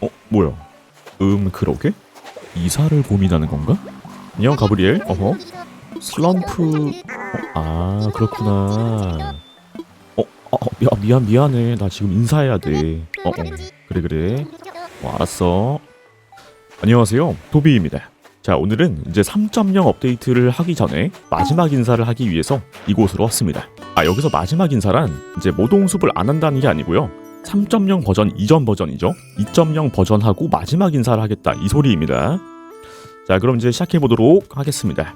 어 뭐야? 음 그러게? 이사를 고민하는 건가? 안녕 가브리엘. 어허. 슬럼프. 어, 아 그렇구나. 어, 어, 어 야, 미안 미안해. 나 지금 인사해야 돼. 어, 어. 그래 그래. 어, 알았어. 안녕하세요. 도비입니다. 자, 오늘은 이제 3.0 업데이트를 하기 전에 마지막 인사를 하기 위해서 이곳으로 왔습니다. 아, 여기서 마지막 인사란 이제 모동숲을 안 한다는 게 아니고요. 3.0 버전 이전 버전이죠. 2.0 버전하고 마지막 인사를 하겠다 이 소리입니다. 자, 그럼 이제 시작해 보도록 하겠습니다.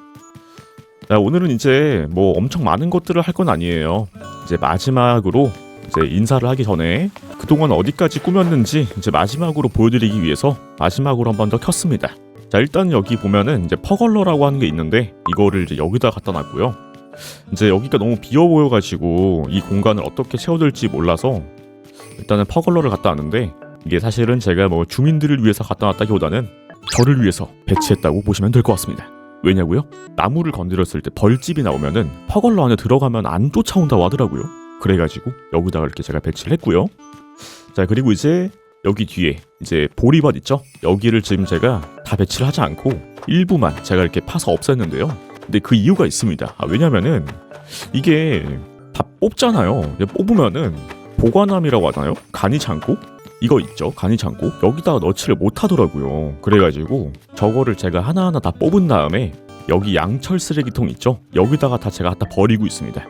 자, 오늘은 이제 뭐 엄청 많은 것들을 할 건 아니에요. 이제 마지막으로 이제 인사를 하기 전에 그동안 어디까지 꾸몄는지 이제 마지막으로 보여드리기 위해서 마지막으로 한 번 더 켰습니다. 자 일단 여기 보면은 이제 퍼걸러라고 하는 게 있는데 이거를 이제 여기다 갖다 놨고요. 이제 여기가 너무 비어 보여가지고 이 공간을 어떻게 채워둘지 몰라서 일단은 퍼걸러를 갖다 놨는데 이게 사실은 제가 뭐 주민들을 위해서 갖다 놨다기보다는 저를 위해서 배치했다고 보시면 될 것 같습니다. 왜냐고요? 나무를 건드렸을 때 벌집이 나오면은 퍼걸러 안에 들어가면 안 쫓아온다고 하더라고요. 그래가지고 여기다가 이렇게 제가 배치를 했고요. 자 그리고 이제 여기 뒤에 이제 보리밭 있죠? 여기를 지금 제가 다 배치를 하지 않고 일부만 제가 이렇게 파서 없앴는데요. 근데 그 이유가 있습니다. 아, 왜냐면은 이게 다 뽑잖아요. 뽑으면은 보관함이라고 하나요? 간이 창고? 이거 있죠? 간이 창고? 여기다가 넣지를 못하더라고요. 그래가지고 저거를 제가 하나하나 다 뽑은 다음에 여기 양철 쓰레기통 있죠? 여기다가 다 제가 갖다 버리고 있습니다.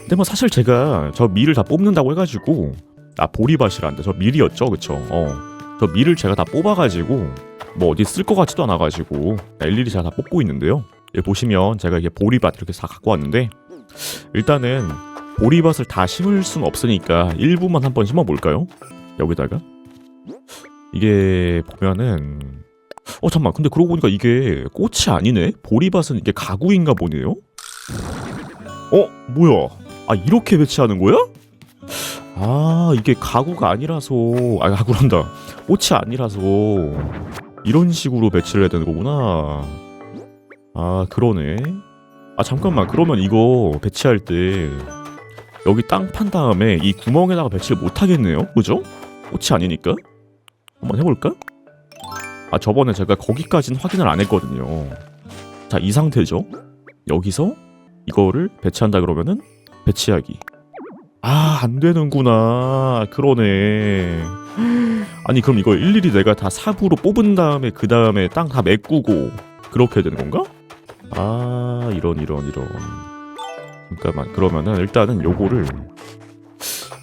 근데 뭐 사실 제가 저 밀을 다 뽑는다고 해가지고 아 보리밭이란데 저 밀이었죠 그쵸 어저 밀을 제가 다 뽑아가지고 뭐 어디 쓸 것 같지도 않아가지고 일일이 제가 다 뽑고 있는데요 여기 보시면 제가 이게 보리밭 이렇게 다 갖고 왔는데 일단은 보리밭을 다 심을 순 없으니까 일부만 한 번 심어볼까요? 여기다가? 이게 보면은 어 잠만. 근데 그러고 보니까 이게 꽃이 아니네? 보리밭은 이게 가구인가 보네요? 어 뭐야? 아 이렇게 배치하는 거야? 아 이게 가구가 아니라서. 아 가구란다. 꽃이 아니라서 이런 식으로 배치를 해야 되는 거구나. 아 그러네. 아 잠깐만. 그러면 이거 배치할 때 여기 땅 판 다음에 이 구멍에다가 배치를 못 하겠네요 그죠? 꽃이 아니니까 한번 해볼까? 아 저번에 제가 거기까지는 확인을 안 했거든요 자 이 상태죠 여기서 이거를 배치한다 그러면은 배치하기 아, 안 되는구나. 그러네. 아니, 그럼 이거 일일이 내가 다 삽으로 뽑은 다음에 그 다음에 땅 다 메꾸고 그렇게 되는 건가? 아, 이런 이런 이런. 잠깐만. 그러면은 일단은 요거를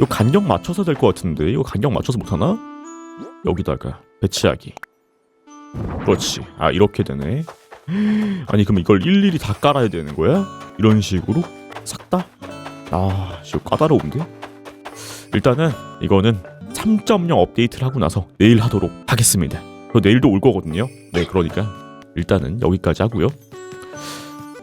요 간격 맞춰서 될 것 같은데 이거 간격 맞춰서 못 하나? 여기다가 배치하기. 그렇지. 아, 이렇게 되네. 아니, 그럼 이걸 일일이 다 깔아야 되는 거야? 이런 식으로 싹 다? 아, 지금 까다로운데? 일단은 이거는 3.0 업데이트를 하고 나서 내일 하도록 하겠습니다. 저 내일도 올 거거든요. 네, 그러니까 일단은 여기까지 하고요.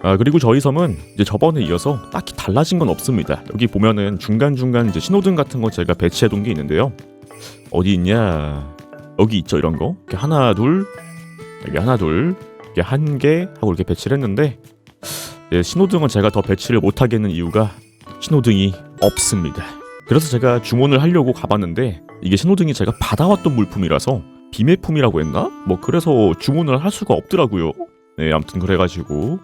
아, 그리고 저희 섬은 이제 저번에 이어서 딱히 달라진 건 없습니다. 여기 보면은 중간중간 이제 신호등 같은 거 제가 배치해 둔 게 있는데요. 어디 있냐? 여기 있죠, 이런 거. 이렇게 하나, 둘, 여기 하나, 둘, 이렇게 한 개 하고 이렇게 배치를 했는데 예, 신호등은 제가 더 배치를 못 하겠는 이유가 신호등이 없습니다. 그래서 제가 주문을 하려고 가봤는데 이게 신호등이 제가 받아왔던 물품이라서 비매품이라고 했나? 뭐 그래서 주문을 할 수가 없더라고요. 네, 아무튼 그래가지고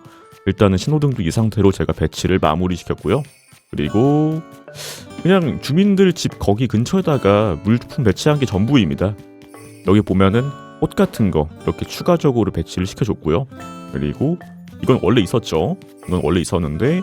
일단은 신호등도 이 상태로 제가 배치를 마무리 시켰고요. 그리고 그냥 주민들 집 거기 근처에다가 물품 배치한 게 전부입니다. 여기 보면은 꽃 같은 거 이렇게 추가적으로 배치를 시켜줬고요. 그리고 이건 원래 있었죠. 이건 원래 있었는데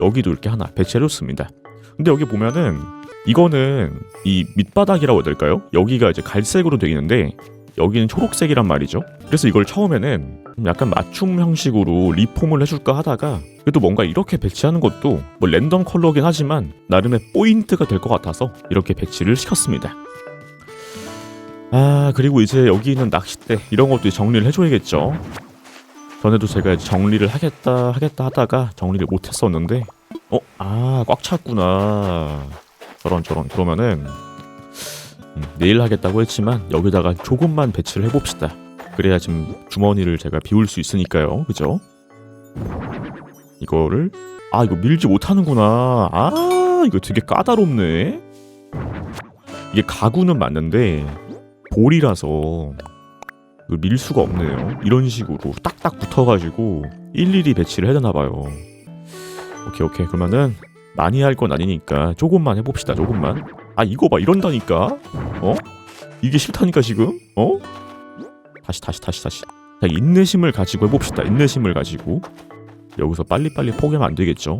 여기도 이렇게 하나 배치해줬습니다. 근데 여기 보면은 이거는 이 밑바닥이라고 해야 될까요? 여기가 이제 갈색으로 되어 있는데 여기는 초록색이란 말이죠. 그래서 이걸 처음에는 좀 약간 맞춤 형식으로 리폼을 해줄까 하다가 그래도 뭔가 이렇게 배치하는 것도 뭐 랜덤 컬러긴 하지만 나름의 포인트가 될 것 같아서 이렇게 배치를 시켰습니다. 아 그리고 이제 여기 있는 낚싯대 이런 것도 정리를 해줘야겠죠. 전에도 제가 정리를 하겠다 하겠다 하다가 정리를 못했었는데 어? 아 꽉 찼구나 저런 저런 그러면은 음, 내일 하겠다고 했지만 여기다가 조금만 배치를 해봅시다 그래야 지금 주머니를 제가 비울 수 있으니까요 그죠? 이거를 아 이거 밀지 못하는구나 아 이거 되게 까다롭네 이게 가구는 맞는데 볼이라서 그밀 수가 없네요. 이런 식으로 딱딱 붙어가지고 일일이 배치를 해야 되나 봐요. 오케이 오케이 그러면은 많이 할 건 아니니까 조금만 해봅시다 조금만. 아 이거 봐 이런다니까. 어? 이게 싫다니까 지금? 어? 다시 다시 다시 다시. 자 인내심을 가지고 해봅시다. 인내심을 가지고 여기서 빨리빨리 포기하면 안 되겠죠.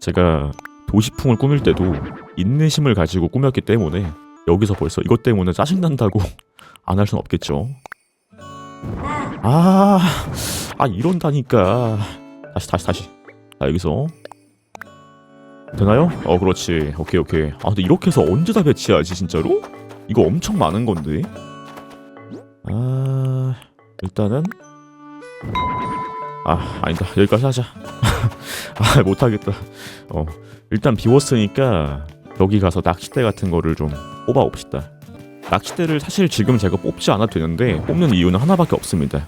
제가 도시풍을 꾸밀 때도 인내심을 가지고 꾸몄기 때문에 여기서 벌써 이것 때문에 짜증난다고 안 할 순 없겠죠. 아, 아 이런다니까. 다시 다시 다시. 자 여기서 되나요? 어 그렇지. 오케이 오케이. 아 근데 이렇게 해서 언제 다 배치하지 진짜로? 이거 엄청 많은 건데. 아 일단은 아 아니다 여기까지 하자. 아 못하겠다. 어 일단 비웠으니까 여기 가서 낚싯대 같은 거를 좀 뽑아 옵시다. 낚싯대를 사실 지금 제가 뽑지 않아도 되는데 뽑는 이유는 하나밖에 없습니다.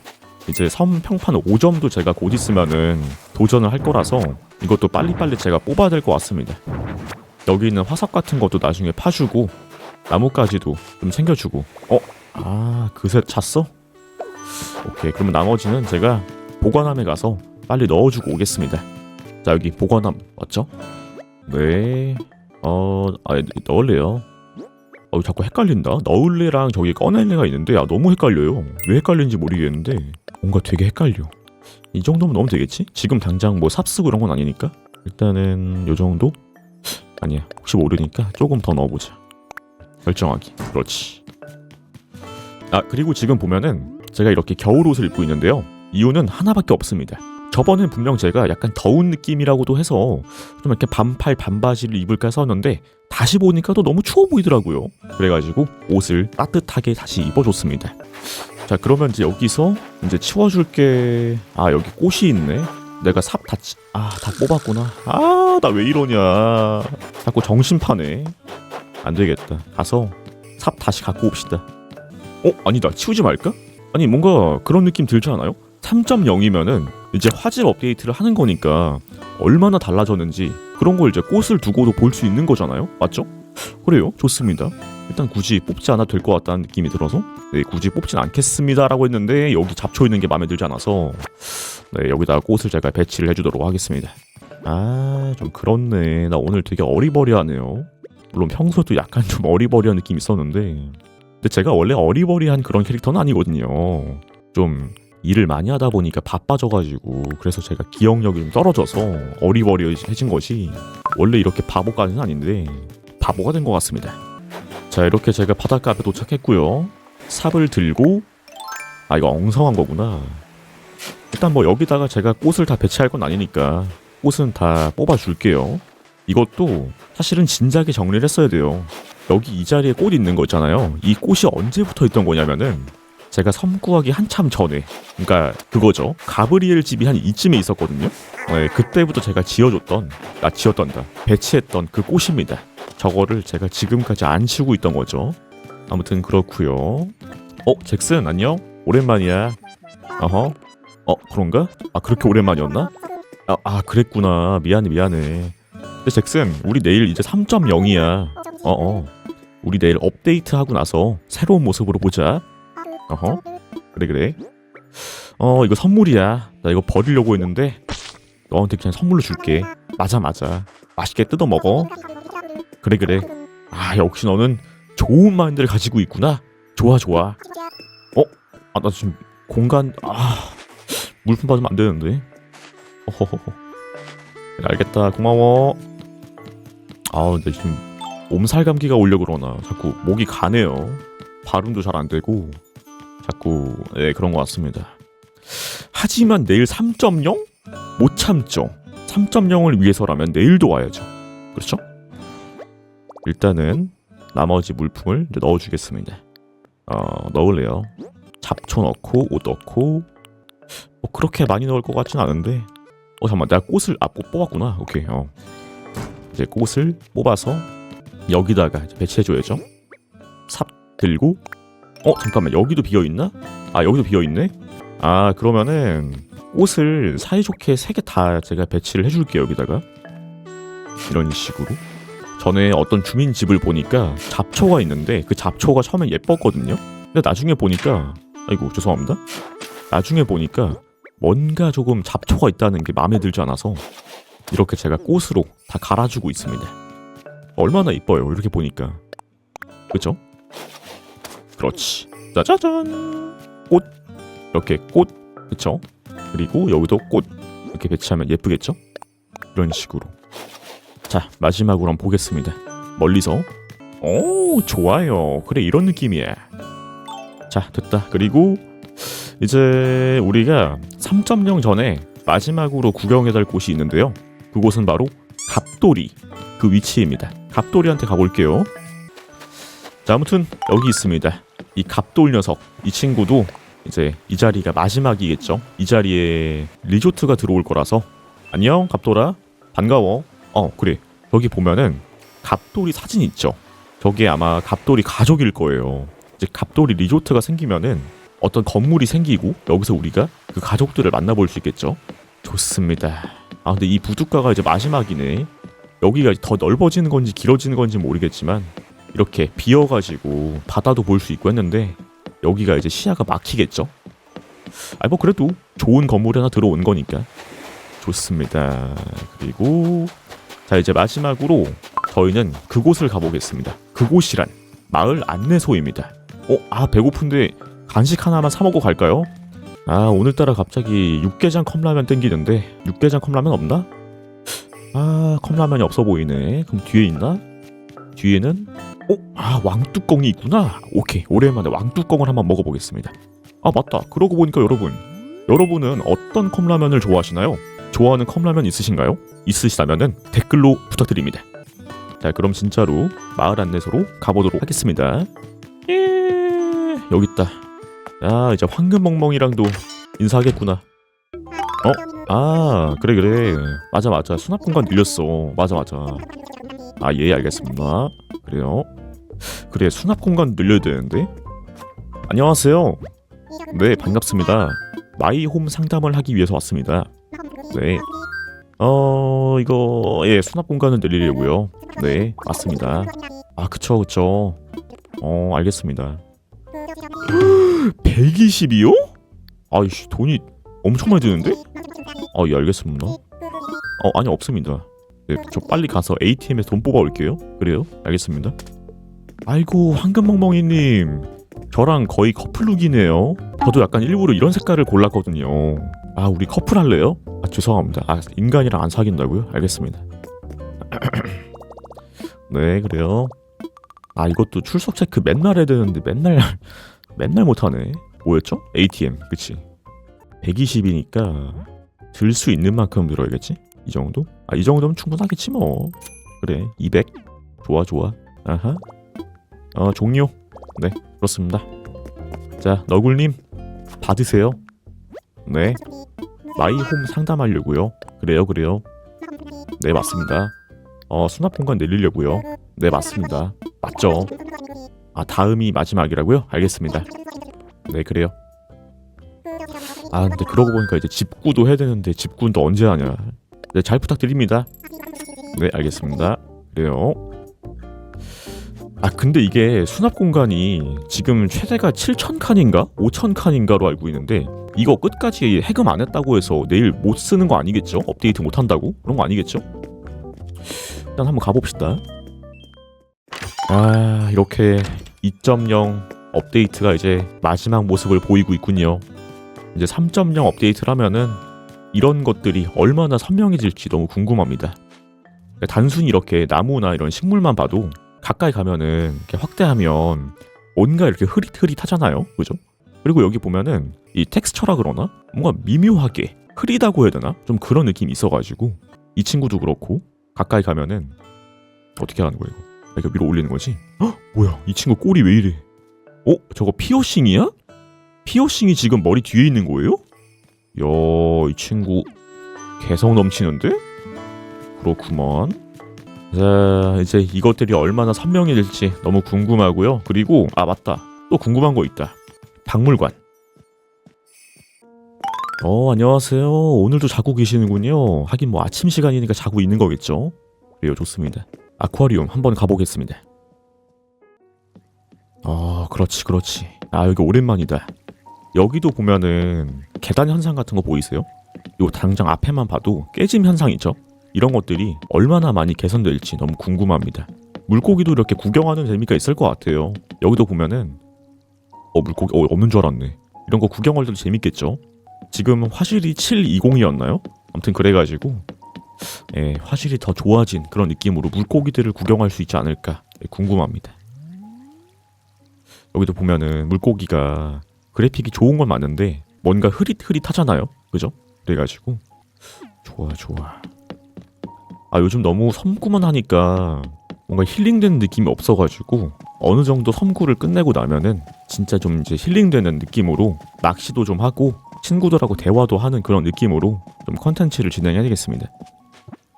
이제 섬 평판 5점도 제가 곧 있으면은 도전을 할 거라서 이것도 빨리빨리 제가 뽑아야 될 것 같습니다. 여기 있는 화석 같은 것도 나중에 파주고 나뭇가지도 좀 챙겨주고 어? 아 그새 찼어? 오케이 그러면 나머지는 제가 보관함에 가서 빨리 넣어주고 오겠습니다. 자 여기 보관함 맞죠? 네. 어, 아, 넣을래요. 어, 자꾸 헷갈린다. 넣을래랑 저기 꺼낼래가 있는데, 아, 너무 헷갈려요. 왜 헷갈리는지 모르겠는데, 뭔가 되게 헷갈려. 이 정도면 넣으면 되겠지? 지금 당장 뭐 삽쓰고 이런 건 아니니까? 일단은, 요 정도? 아니야. 혹시 모르니까 조금 더 넣어보자. 결정하기. 그렇지. 아, 그리고 지금 보면은, 제가 이렇게 겨울 옷을 입고 있는데요. 이유는 하나밖에 없습니다. 저번엔 분명 제가 약간 더운 느낌이라고도 해서 좀 이렇게 반팔 반바지를 입을까 했었는데 다시 보니까 또 너무 추워 보이더라고요. 그래가지고 옷을 따뜻하게 다시 입어줬습니다. 자 그러면 이제 여기서 이제 치워줄 게. 아 여기 꽃이 있네. 내가 삽다 치... 아다 뽑았구나. 아 나 왜 이러냐. 자꾸 정신 파네. 안 되겠다. 가서 삽 다시 갖고 옵시다. 어 아니다 치우지 말까? 아니 뭔가 그런 느낌 들지 않아요? 3.0이면은 이제 화질 업데이트를 하는 거니까 얼마나 달라졌는지 그런 걸 이제 꽃을 두고도 볼 수 있는 거잖아요. 맞죠? 그래요. 좋습니다. 일단 굳이 뽑지 않아도 될 것 같다는 느낌이 들어서 네, 굳이 뽑진 않겠습니다라고 했는데 여기 잡초 있는 게 마음에 들지 않아서 네, 여기다가 꽃을 제가 배치를 해주도록 하겠습니다. 아, 좀 그렇네. 나 오늘 되게 어리버리하네요. 물론 평소에도 약간 좀 어리버리한 느낌이 있었는데 근데 제가 원래 어리버리한 그런 캐릭터는 아니거든요. 좀 일을 많이 하다 보니까 바빠져가지고 그래서 제가 기억력이 좀 떨어져서 어리버리해진 것이 원래 이렇게 바보까지는 아닌데 바보가 된 것 같습니다. 자 이렇게 제가 바닷가 앞에 도착했고요. 삽을 들고 아 이거 엉성한 거구나. 일단 뭐 여기다가 제가 꽃을 다 배치할 건 아니니까 꽃은 다 뽑아줄게요. 이것도 사실은 진작에 정리를 했어야 돼요. 여기 이 자리에 꽃 있는 거 있잖아요. 이 꽃이 언제부터 있던 거냐면은 제가 섬 구하기 한참 전에 그러니까 그거죠 가브리엘 집이 한 이쯤에 있었거든요 네, 그때부터 제가 지어줬던 아 지었던다 배치했던 그 꽃입니다 저거를 제가 지금까지 안 치우고 있던 거죠. 아무튼 그렇고요. 어 잭슨 안녕. 오랜만이야. 어허. 어 그런가? 아 그렇게 오랜만이었나? 아, 아 그랬구나. 미안해 미안해. 근데 잭슨 우리 내일 이제 3.0이야. 어어. 우리 내일 업데이트 하고 나서 새로운 모습으로 보자. 어허. 그래 그래. 어 이거 선물이야. 나 이거 버리려고 했는데 너한테 그냥 선물로 줄게. 맞아 맞아. 맛있게 뜯어 먹어 그래 그래 아 역시 너는 좋은 마인드를 가지고 있구나 좋아 좋아 어? 아 나 지금 공간 아 물품 받으면 안 되는데 어허허허 그래, 알겠다 고마워 아 근데 지금 몸살 감기가 오려 그러나 자꾸 목이 가네요 발음도 잘 안 되고 자꾸 네, 그런 것 같습니다. 하지만 내일 3.0 못 참죠. 3.0을 위해서라면 내일도 와야죠. 그렇죠? 일단은 나머지 물품을 넣어주겠습니다. 어, 넣을래요. 잡초 넣고 옷 넣고 뭐 그렇게 많이 넣을 것 같진 않은데 어 잠깐만 내가 꽃을 아꽃 뽑았구나. 오케이 어 이제 꽃을 뽑아서 여기다가 배치해줘야죠. 삽 들고 어 잠깐만 여기도 비어 있나? 아 여기도 비어 있네. 아 그러면은 옷을 사이좋게 세 개 다 제가 배치를 해줄게요 여기다가 이런 식으로 전에 어떤 주민 집을 보니까 잡초가 있는데 그 잡초가 처음엔 예뻤거든요. 근데 나중에 보니까 아이고 죄송합니다. 나중에 보니까 뭔가 조금 잡초가 있다는 게 마음에 들지 않아서 이렇게 제가 꽃으로 다 갈아주고 있습니다. 얼마나 이뻐요 이렇게 보니까 그죠? 그렇지 짜자잔 꽃 이렇게 꽃 그쵸? 그리고 여기도 꽃 이렇게 배치하면 예쁘겠죠? 이런 식으로 자 마지막으로 한번 보겠습니다. 멀리서. 오 좋아요. 그래 이런 느낌이야. 자 됐다. 그리고 이제 우리가 3.0 전에 마지막으로 구경해야 될 곳이 있는데요. 그곳은 바로 갑돌이 그 위치입니다. 갑돌이한테 가볼게요. 자 아무튼 여기 있습니다. 이 갑돌 녀석. 이 친구도 이제 이 자리가 마지막이겠죠? 이 자리에 리조트가 들어올 거라서. 안녕 갑돌아. 반가워 어 그래. 여기 보면은 갑돌이 사진 있죠. 저게 아마 갑돌이 가족일 거예요. 이제 갑돌이 리조트가 생기면은 어떤 건물이 생기고 여기서 우리가 그 가족들을 만나볼 수 있겠죠. 좋습니다. 아 근데 이 부둣가가 이제 마지막이네. 여기가 더 넓어지는 건지 길어지는 건지 모르겠지만 이렇게 비어가지고 바다도 볼 수 있고 했는데 여기가 이제 시야가 막히겠죠? 아 뭐 그래도 좋은 건물이 하나 들어온 거니까. 좋습니다. 그리고 자 이제 마지막으로 저희는 그곳을 가보겠습니다 그곳이란 마을 안내소입니다 어? 아 배고픈데 간식 하나만 사 먹고 갈까요? 아 오늘따라 갑자기 육개장 컵라면 땡기는데 육개장 컵라면 없나? 아 컵라면이 없어 보이네 그럼 뒤에 있나? 뒤에는 어? 아 왕뚜껑이 있구나 오케이 오랜만에 왕뚜껑을 한번 먹어보겠습니다 아 맞다 그러고 보니까 여러분 여러분은 어떤 컵라면을 좋아하시나요? 좋아하는 컵라면 있으신가요? 있으시다면은 댓글로 부탁드립니다. 자 그럼 진짜로 마을 안내소로 가보도록 하겠습니다. 예. 여기 있다. 야 이제 황금멍멍이랑도 인사하겠구나. 어? 아 그래 그래. 맞아 맞아. 수납 공간 늘렸어. 맞아 맞아. 아 예 알겠습니다. 그래요? 그래 수납 공간 늘려야 되는데? 안녕하세요. 네 반갑습니다. 마이홈 상담을 하기 위해서 왔습니다 네. 어 이거 예 수납 공간을 늘리려고요. 네 맞습니다. 아 그쵸 그쵸. 어 알겠습니다. 120이요? 아이씨 돈이 엄청 많이 드는데? 아예 알겠습니다. 어 아니 없습니다. 네, 저 빨리 가서 ATM에서 돈 뽑아 올게요. 그래요? 알겠습니다. 아이고 황금멍멍이님. 저랑 거의 커플룩이네요 저도 약간 일부러 이런 색깔을 골랐거든요. 아 우리 커플 할래요? 아 죄송합니다. 아 인간이랑 안 사귄다고요? 알겠습니다. 네 그래요. 아 이것도 출석 체크 맨날 해야 되는데 맨날 맨날 못 하네. 뭐였죠? ATM 그치? 120이니까 들 수 있는 만큼 들어야겠지? 이 정도? 아 이 정도면 충분하겠지 뭐. 그래 200 좋아 좋아. 아하. 어 종료. 네 그렇습니다. 자 너굴님 받으세요? 네. 마이홈 상담하려고요. 그래요 그래요? 네 맞습니다. 어 수납 공간 늘리려고요. 네 맞습니다. 맞죠? 아 다음이 마지막이라고요? 알겠습니다. 네 그래요. 아 근데 그러고 보니까 이제 집구도 해야 되는데 집구는 또 언제 하냐. 네 잘 부탁드립니다. 네 알겠습니다. 그래요 아 근데 이게 수납 공간이 지금 최대가 7천 칸인가 5천 칸인가로 알고 있는데 이거 끝까지 해금 안 했다고 해서 내일 못 쓰는 거 아니겠죠? 업데이트 못 한다고? 그런 거 아니겠죠? 일단 한번 가봅시다. 아 이렇게 2.0 업데이트가 이제 마지막 모습을 보이고 있군요. 이제 3.0 업데이트를 하면은 이런 것들이 얼마나 선명해질지 너무 궁금합니다. 단순히 이렇게 나무나 이런 식물만 봐도 가까이 가면은 이렇게 확대하면 뭔가 이렇게 흐릿흐릿하잖아요. 그죠? 그리고 여기 보면은 이 텍스처라 그러나 뭔가 미묘하게 흐리다고 해야 되나? 좀 그런 느낌이 있어가지고 이 친구도 그렇고 가까이 가면은 어떻게 하는 거야 이거? 아, 이거 위로 올리는 거지? 헉 뭐야 이 친구 꼬리 왜 이래? 어 저거 피어싱이야? 피어싱이 지금 머리 뒤에 있는 거예요? 야 이 친구 개성 넘치는데? 그렇구만. 자 이제 이것들이 얼마나 선명해질지 너무 궁금하고요. 그리고 아 맞다 또 궁금한 거 있다. 박물관. 어 안녕하세요. 오늘도 자고 계시는군요. 하긴 뭐 아침 시간이니까 자고 있는 거겠죠. 그래요 좋습니다. 아쿠아리움 한번 가보겠습니다. 아, 그렇지, 그렇지. 아, 여기 오랜만이다. 여기도 보면은 계단 현상 같은 거 보이세요? 요 당장 앞에만 봐도 깨짐 현상이죠. 이런 것들이 얼마나 많이 개선될지 너무 궁금합니다. 물고기도 이렇게 구경하는 재미가 있을 것 같아요. 여기도 보면은 어 물고기 어 없는 줄 알았네. 이런 거 구경할 때도 재밌겠죠. 지금 화질이 720이었나요? 아무튼 그래가지고 예, 화질이 더 좋아진 그런 느낌으로 물고기들을 구경할 수 있지 않을까 예, 궁금합니다. 여기도 보면은 물고기가 그래픽이 좋은 건 맞는데 뭔가 흐릿흐릿하잖아요. 그죠? 그래가지고 좋아 좋아. 아 요즘 너무 섬구만 하니까 뭔가 힐링되는 느낌이 없어가지고 어느 정도 섬구를 끝내고 나면은 진짜 좀 이제 힐링되는 느낌으로 낚시도 좀 하고 친구들하고 대화도 하는 그런 느낌으로 좀 컨텐츠를 진행해야 되겠습니다.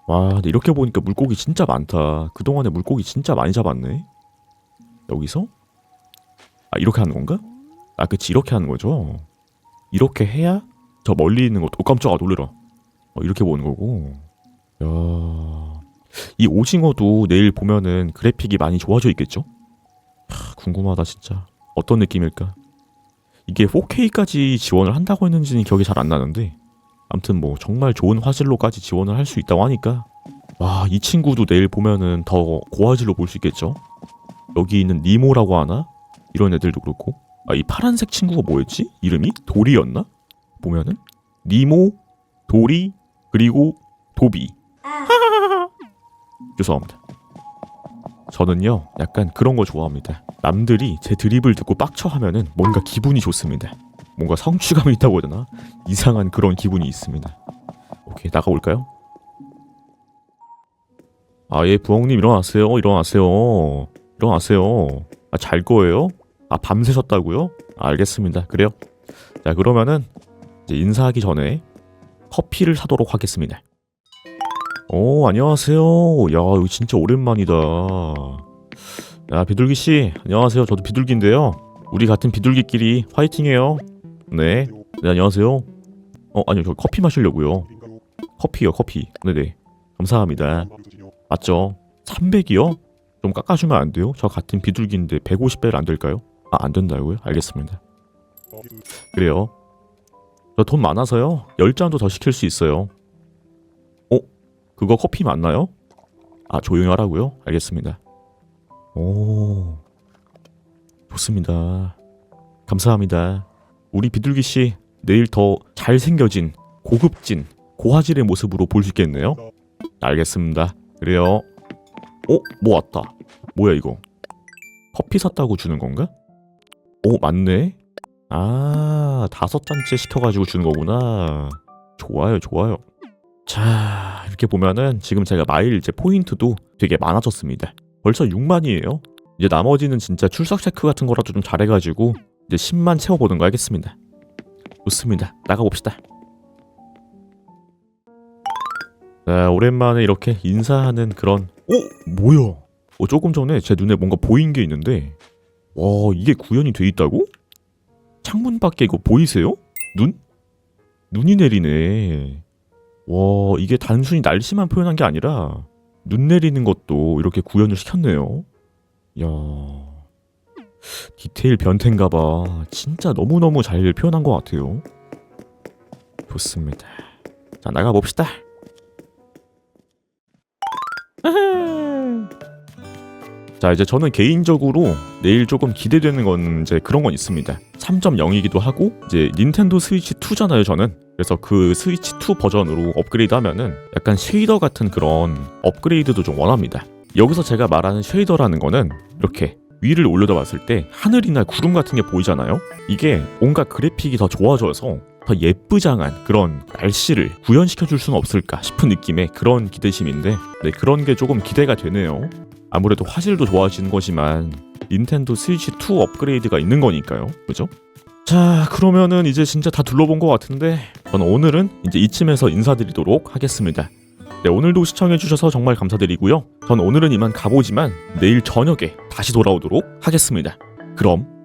와 근데 이렇게 보니까 물고기 진짜 많다. 그동안에 물고기 진짜 많이 잡았네. 여기서? 아 이렇게 하는 건가? 아 그치 이렇게 하는 거죠. 이렇게 해야 저 멀리 있는 것도 어, 깜짝아 놀래라. 어, 이렇게 보는 거고. 야, 이 오징어도 내일 보면은 그래픽이 많이 좋아져 있겠죠? 하, 궁금하다 진짜. 어떤 느낌일까? 이게 4K까지 지원을 한다고 했는지는 기억이 잘 안 나는데 아무튼 뭐 정말 좋은 화질로까지 지원을 할 수 있다고 하니까 와 이 친구도 내일 보면은 더 고화질로 볼 수 있겠죠? 여기 있는 니모라고 하나? 이런 애들도 그렇고 아 이 파란색 친구가 뭐였지? 이름이? 도리였나? 보면은 니모, 도리, 그리고 도비 죄송합니다 저는요 약간 그런 거 좋아합니다 남들이 제 드립을 듣고 빡쳐 하면은 뭔가 기분이 좋습니다 뭔가 성취감이 있다고 되나? 이상한 그런 기분이 있습니다 오케이 나가볼까요? 아예 부엉님 일어나세요 일어나세요 일어나세요 아 잘 거예요? 아 밤새셨다고요? 알겠습니다 그래요 자 그러면은 이제 인사하기 전에 커피를 사도록 하겠습니다. 오 안녕하세요. 야 이거 진짜 오랜만이다. 야 비둘기 씨 안녕하세요. 저도 비둘기인데요. 우리 같은 비둘기끼리 화이팅해요. 네. 네 안녕하세요. 어 아니요 저 커피 마시려고요. 커피요 커피. 네네. 감사합니다. 맞죠? 300이요? 좀 깎아주면 안 돼요? 저 같은 비둘기인데 150배를 안 될까요? 아 안 된다고요? 알겠습니다. 그래요. 저 돈 많아서요. 10잔도 더 시킬 수 있어요. 어? 그거 커피 맞나요? 아, 조용히 하라고요? 알겠습니다. 오. 좋습니다. 감사합니다. 우리 비둘기 씨 내일 더 잘생겨진 고급진 고화질의 모습으로 볼 수 있겠네요. 알겠습니다. 그래요. 어? 뭐 왔다. 뭐야 이거? 커피 샀다고 주는 건가? 오, 맞네. 아, 다섯 잔째 시켜가지고 주는 거구나. 좋아요, 좋아요. 자, 이렇게 보면은 지금 제가 마일제 포인트도 되게 많아졌습니다. 벌써 6만이에요. 이제 나머지는 진짜 출석 체크 같은 거라도 좀 잘해가지고 이제 10만 채워보는 거 하겠습니다. 좋습니다. 나가봅시다. 자, 오랜만에 이렇게 인사하는 그런 어? 뭐야? 어, 조금 전에 제 눈에 뭔가 보인 게 있는데 와, 이게 구현이 돼 있다고? 창문 밖에 이거 보이세요? 눈? 눈이 내리네. 와, 이게 단순히 날씨만 표현한 게 아니라 눈 내리는 것도 이렇게 구현을 시켰네요. 야. 디테일 변태인가 봐. 진짜 너무너무 잘 표현한 것 같아요. 좋습니다. 자, 나가 봅시다. 자 이제 저는 개인적으로 내일 조금 기대되는 건 이제 그런 건 있습니다. 3.0이기도 하고 이제 닌텐도 스위치 2잖아요 저는. 그래서 그 스위치 2 버전으로 업그레이드 하면은 약간 쉐이더 같은 그런 업그레이드도 좀 원합니다. 여기서 제가 말하는 쉐이더라는 거는 이렇게 위를 올려다 봤을 때 하늘이나 구름 같은 게 보이잖아요? 이게 뭔가 그래픽이 더 좋아져서 더 예쁘장한 그런 날씨를 구현시켜 줄 수는 없을까 싶은 느낌의 그런 기대심인데 네, 그런 게 조금 기대가 되네요 아무래도 화질도 좋아지는 거지만 닌텐도 스위치 2 업그레이드가 있는 거니까요. 그죠? 자, 그러면은 이제 진짜 다 둘러본 것 같은데 저는 오늘은 이제 이쯤에서 인사드리도록 하겠습니다. 네, 오늘도 시청해주셔서 정말 감사드리고요. 전 오늘은 이만 가보지만 내일 저녁에 다시 돌아오도록 하겠습니다. 그럼